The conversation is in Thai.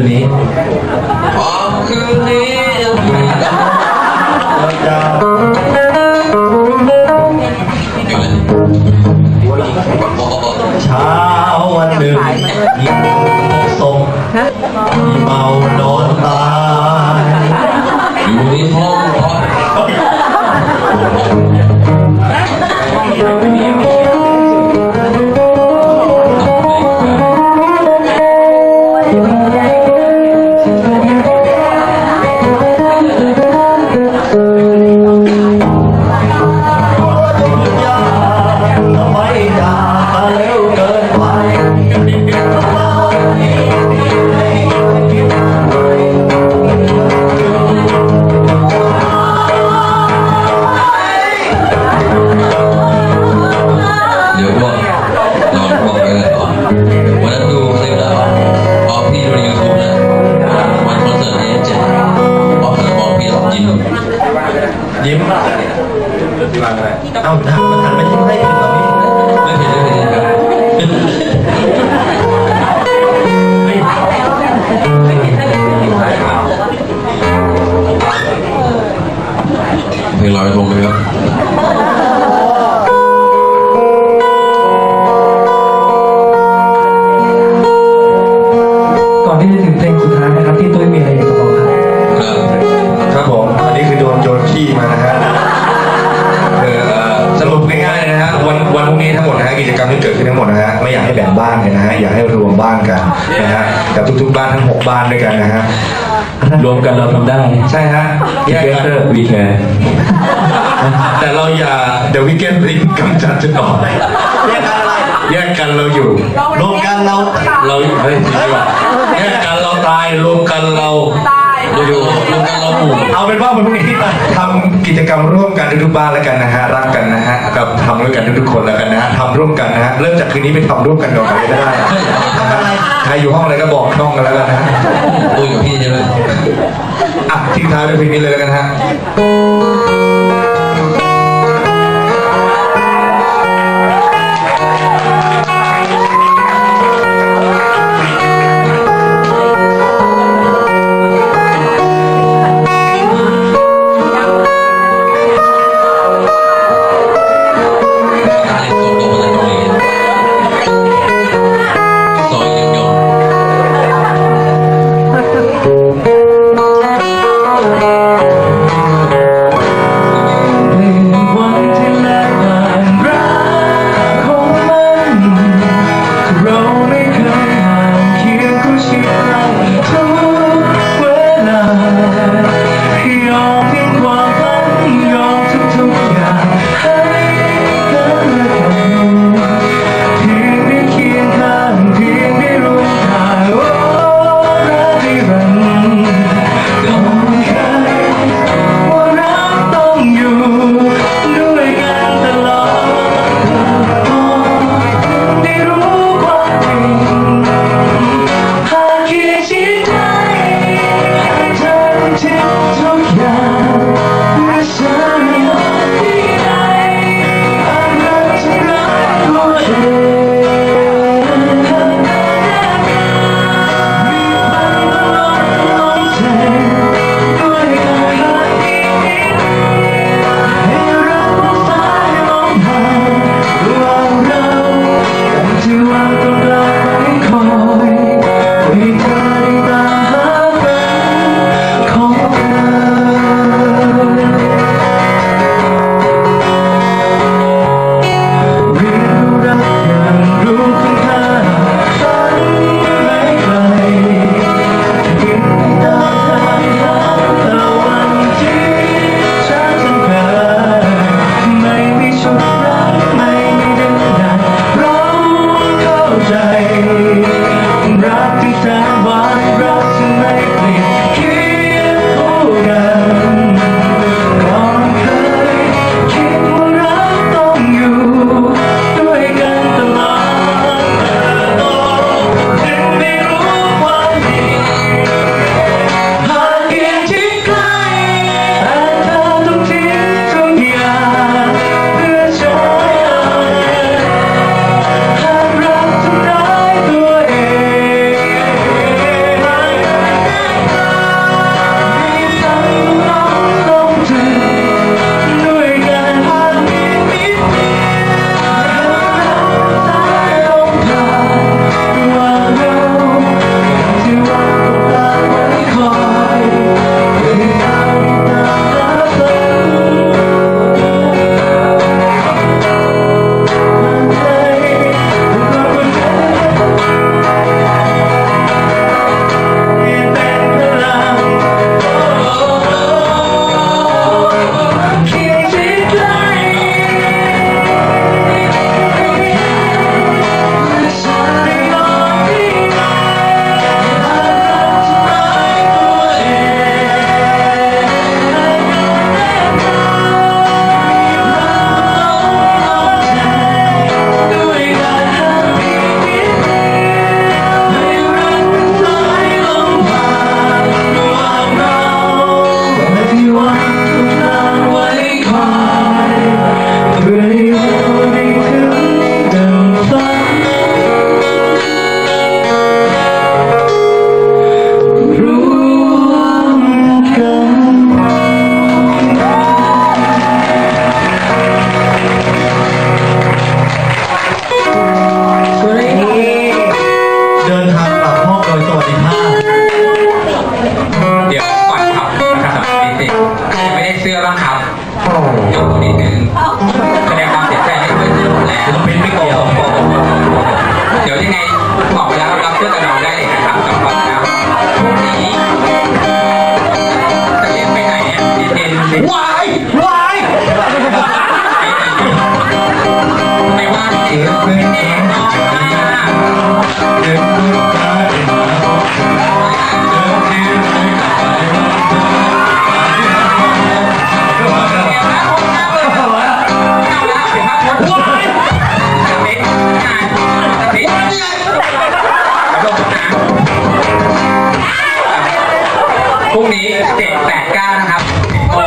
นนี้พอคืนนี้ยังมีดาวเราจะอยู่เลยโอ้โหเช้าวันหนึ่งยิงศพที่เมานอนตายอยู่ในห้องพักย เอ้าหันมันหันมายิ้มให้ตอนนี้ไม่ผิดไม่ผิดครับเฮ้ยเพลงลอยกระทงไหมครับ นด้วยกันนะฮะรวมกันเราทำได้ใช่ฮะแยกกันวีแคร์แต่เราอย่าเดี๋ยววิกเกนริงกำจัดจุดอ่อนแยกกันอะไรแยกกันเราอยู่ รวมกันเรา เราเฮ้ยดีกว่าแยกกันเราตายรวมกันเราอยู่รวมกันเราหมู่เอาเป็นว่าวันพรุ่งนี้ทำกิจกรรมร่วมกันทุกๆบ้านแล้วกันนะฮะรักกันนะฮะกับทำด้วยกันทุกๆคนแล้วกันนะฮะทำร่วมกันนะฮะเริ่มจากคืนนี้ไปทำร่วมกันก่อนเลยก็ได้ทำอะไรใครอยู่ห้องอะไรก็บอกน้องกันแล้วกันนะ ไปเพลงนี้เลยแล้วกันฮะ